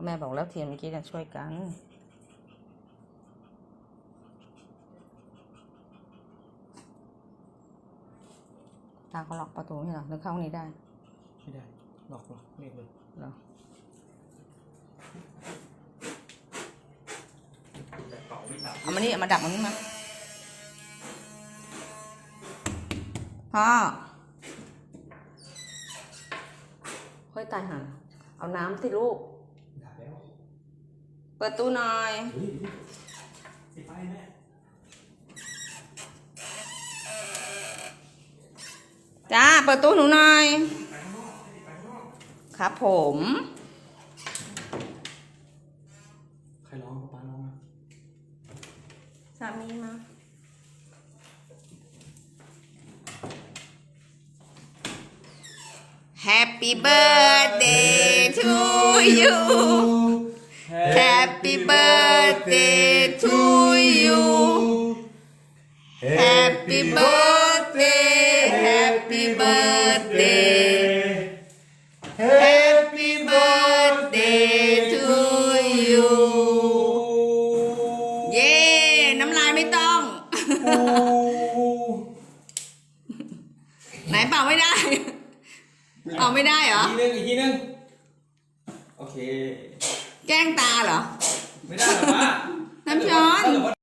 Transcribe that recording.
ก็แม่บอกแล้วเทียนเมื่อกี้จะช่วยกันตาเขาล็อกประตูไม่ใช่เหรอหรือเข้าห้องนี้ได้ ไม่ได้หลอกหลอกเรียกเลยเหรอแต่เป่าไม่ตัดเอามานี่เอามาดับมันนี่มาพ่อเฮ้ยตายหันเอาน้ำสิลูกดับแล้ว เปิดตู้หน่อยเฮ้ยสิไปแม่จ้า เปิดตู้หนูหน่อยไปข้างนอกไปข้างนอกครับผม ใครร้องป้าร้องนะสามีมา Happy birthday to you Happy birthday to you Happy birthday Happy birthday Happy birthday to you เย้ น้ำลายไม่ต้อง ไหนเป่าไม่ได้ เป่าไม่ได้เหรอ อีกทีนึงอีกทีนึงโอเค แกล้งตาเหรอ ไม่ได้หรอวะน้ำช้อน